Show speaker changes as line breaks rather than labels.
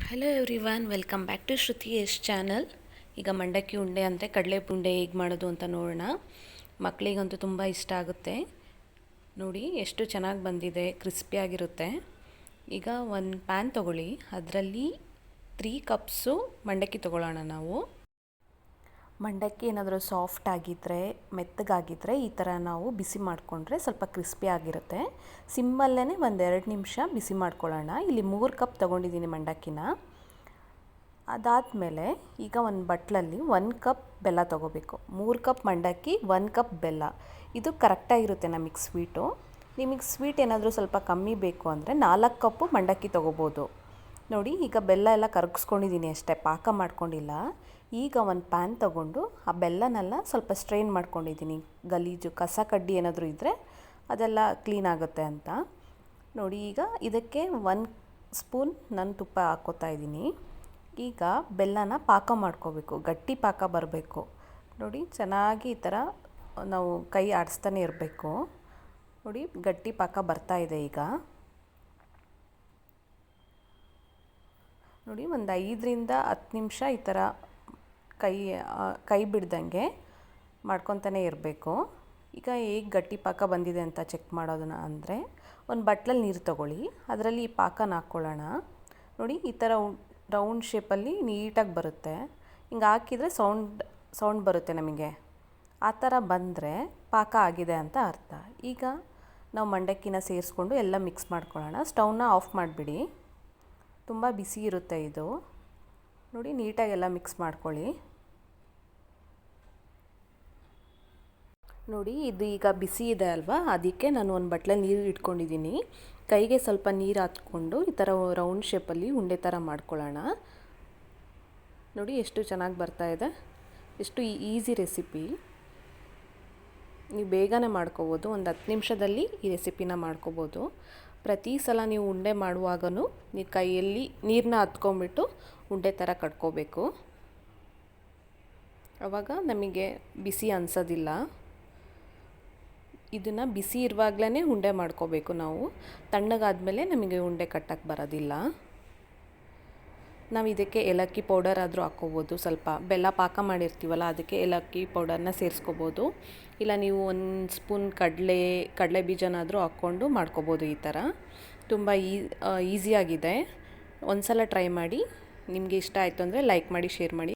Hello everyone welcome back to Shruti S channel ಈಗ ಮಂಡಕ್ಕಿ ಉಂಡೆ ಅಂದರೆ ಕಡಲೆ ಉಂಡೆ ಹೇಗೆ ಮಾಡೋದು ಅಂತ ನೋಡೋಣ. ಮಕ್ಕಳಿಗಂತೂ ತುಂಬ ಇಷ್ಟ ಆಗುತ್ತೆ. ನೋಡಿ, ಎಷ್ಟು ಚೆನ್ನಾಗಿ ಬಂದಿದೆ ಕ್ರಿಸ್ಪಿಯಾಗಿರುತ್ತೆ ಈಗ ಒಂದು ಪ್ಯಾನ್ ತೊಗೊಳ್ಳಿ. ಅದರಲ್ಲಿ ತ್ರೀ ಕಪ್ಸು ಮಂಡಕ್ಕಿ ತೊಗೊಳ್ಳೋಣ ನಾವು. ಮಂಡಕ್ಕಿ ಏನಾದರೂ ಸಾಫ್ಟ್ ಆಗಿದ್ದರೆ ಮೆತ್ತಗಾಗಿದ್ದರೆ ಈ ಥರ ನಾವು ಬಿಸಿ ಮಾಡಿಕೊಂಡ್ರೆ ಸ್ವಲ್ಪ ಕ್ರಿಸ್ಪಿ ಆಗಿರುತ್ತೆ. ಸಿಮ್ಮಲ್ಲೇ ಒಂದೆರಡು ನಿಮಿಷ ಬಿಸಿ ಮಾಡ್ಕೊಳ್ಳೋಣ. ಇಲ್ಲಿ ಮೂರು ಕಪ್ ತೊಗೊಂಡಿದ್ದೀನಿ ಮಂಡಕ್ಕಿನ. ಅದಾದಮೇಲೆ ಈಗ ಒಂದು ಬಟ್ಲಲ್ಲಿ ಒಂದು ಕಪ್ ಬೆಲ್ಲ ತೊಗೋಬೇಕು. ಮೂರು ಕಪ್ ಮಂಡಕ್ಕಿ, ಒಂದು ಕಪ್ ಬೆಲ್ಲ. ಇದು ಕರೆಕ್ಟಾಗಿರುತ್ತೆ ನಮಗೆ ಸ್ವೀಟು ನಿಮಗೆ ಸ್ವೀಟ್ ಏನಾದರೂ ಸ್ವಲ್ಪ ಕಮ್ಮಿ ಬೇಕು ಅಂದರೆ ನಾಲ್ಕು ಕಪ್ಪು ಮಂಡಕ್ಕಿ ತೊಗೋಬೋದು. ನೋಡಿ, ಈಗ ಬೆಲ್ಲ ಎಲ್ಲ ಕರಗಿಸ್ಕೊಂಡಿದ್ದೀನಿ ಅಷ್ಟೇ, ಪಾಕ ಮಾಡ್ಕೊಂಡಿಲ್ಲ. ಈಗ ಒಂದು ಪ್ಯಾನ್ ತಗೊಂಡು ಆ ಬೆಲ್ಲನೆಲ್ಲ ಸ್ವಲ್ಪ ಸ್ಟ್ರೈನ್ ಮಾಡ್ಕೊಂಡಿದ್ದೀನಿ. ಗಲೀಜು, ಕಸ ಕಡ್ಡಿ ಏನಾದರೂ ಇದ್ದರೆ ಅದೆಲ್ಲ ಕ್ಲೀನ್ ಆಗುತ್ತೆ ಅಂತ. ನೋಡಿ, ಈಗ ಇದಕ್ಕೆ ಒನ್ ಸ್ಪೂನ್ ನನ್ನ ತುಪ್ಪ ಹಾಕ್ಕೋತಾ ಇದ್ದೀನಿ. ಈಗ ಬೆಲ್ಲನ ಪಾಕ ಮಾಡ್ಕೋಬೇಕು, ಗಟ್ಟಿ ಪಾಕ ಬರಬೇಕು. ನೋಡಿ, ಚೆನ್ನಾಗಿ ಈ ಥರ ನಾವು ಕೈ ಆಡಿಸ್ತಾನೆ ಇರಬೇಕು. ನೋಡಿ, ಗಟ್ಟಿ ಪಾಕ ಬರ್ತಾ ಇದೆ ಈಗ. ನೋಡಿ, ಒಂದು ಐದರಿಂದ ಹತ್ತು ನಿಮಿಷ ಈ ಥರ ಕೈ ಕೈ ಬಿಡ್ದಂಗೆ ಮಾಡ್ಕೊತಾನೆ ಇರಬೇಕು. ಈಗ ಹೇಗೆ ಗಟ್ಟಿ ಪಾಕ ಬಂದಿದೆ ಅಂತ ಚೆಕ್ ಮಾಡೋದನ್ನ ಅಂದರೆ, ಒಂದು ಬಟ್ಲಲ್ಲಿ ನೀರು ತಗೊಳ್ಳಿ, ಅದರಲ್ಲಿ ಈ ಪಾಕನ ಹಾಕ್ಕೊಳ್ಳೋಣ ನೋಡಿ, ಈ ಥರ ರೌಂಡ್ ಶೇಪಲ್ಲಿ ನೀಟಾಗಿ ಬರುತ್ತೆ. ಹಿಂಗೆ ಹಾಕಿದರೆ ಸೌಂಡ್ ಸೌಂಡ್ ಬರುತ್ತೆ ನಮಗೆ. ಆ ಥರ ಬಂದರೆ ಪಾಕ ಆಗಿದೆ ಅಂತ ಅರ್ಥ. ಈಗ ನಾವು ಮಂಡಕ್ಕಿನ ಸೇರಿಸ್ಕೊಂಡು ಎಲ್ಲ ಮಿಕ್ಸ್ ಮಾಡ್ಕೊಳ್ಳೋಣ. ಸ್ಟೌವ್ನ ಆಫ್ ಮಾಡಿಬಿಡಿ. ತುಂಬ ಬಿಸಿ ಇರುತ್ತೆ ಇದು. ನೋಡಿ ನೀಟಾಗೆಲ್ಲ ಮಿಕ್ಸ್ ಮಾಡ್ಕೊಳ್ಳಿ. ನೋಡಿ, ಇದು ಈಗ ಬಿಸಿ ಇದೆ ಅಲ್ವಾ? ಅದಕ್ಕೆ ನಾನು ಒಂದು ಬಟ್ಲೆ ನೀರು ಇಟ್ಕೊಂಡಿದ್ದೀನಿ. ಕೈಗೆ ಸ್ವಲ್ಪ ನೀರು ಹಾಕ್ಕೊಂಡು ಈ ಥರ ರೌಂಡ್ ಶೇಪಲ್ಲಿ ಉಂಡೆ ಥರ ಮಾಡ್ಕೊಳ್ಳೋಣ. ನೋಡಿ, ಎಷ್ಟು ಚೆನ್ನಾಗಿ ಬರ್ತಾ ಇದೆ. ಎಷ್ಟು ಈಸಿ ರೆಸಿಪಿ. ನೀವು ಬೇಗನೆ ಮಾಡ್ಕೋಬೋದು. ಒಂದು ಹತ್ತು ನಿಮಿಷದಲ್ಲಿ ಈ ರೆಸಿಪಿನ ಮಾಡ್ಕೋಬೋದು. ಪ್ರತಿ ಸಲ ನೀವು ಉಂಡೆ ಮಾಡುವಾಗಲೂ ನೀವು ಕೈಯಲ್ಲಿ ನೀರನ್ನ ಹತ್ಕೊಂಡ್ಬಿಟ್ಟು ಉಂಡೆ ಥರ ಕಟ್ಕೋಬೇಕು. ಆವಾಗ ನಮಗೆ ಬಿಸಿ ಅನಿಸೋದಿಲ್ಲ. ಇದನ್ನು ಬಿಸಿ ಇರುವಾಗಲೇ ಉಂಡೆ ಮಾಡ್ಕೋಬೇಕು ನಾವು. ತಣ್ಣಗಾದಮೇಲೆ ನಮಗೆ ಉಂಡೆ ಕಟ್ಟಕ್ಕೆ ಬರೋದಿಲ್ಲ. ನಾವು ಇದಕ್ಕೆ ಏಲಕ್ಕಿ ಪೌಡರ್ ಆದರೂ ಹಾಕ್ಕೋಬೋದು. ಸ್ವಲ್ಪ ಬೆಲ್ಲ ಪಾಕ ಮಾಡಿರ್ತೀವಲ್ಲ, ಅದಕ್ಕೆ ಏಲಕ್ಕಿ ಪೌಡರ್ನ ಸೇರಿಸ್ಕೋಬೋದು. ಇಲ್ಲ ನೀವು ಒಂದು ಸ್ಪೂನ್ ಕಡಲೆ ಕಡಲೆ ಬೀಜನಾದರೂ ಹಾಕ್ಕೊಂಡು ಮಾಡ್ಕೋಬೋದು ಈ ಥರ ತುಂಬ ಈ ಈಸಿಯಾಗಿದೆ ಒಂದು ಸಲ ಟ್ರೈ ಮಾಡಿ. ನಿಮಗೆ ಇಷ್ಟ ಆಯಿತು ಅಂದರೆ ಲೈಕ್ ಮಾಡಿ ಶೇರ್ ಮಾಡಿ.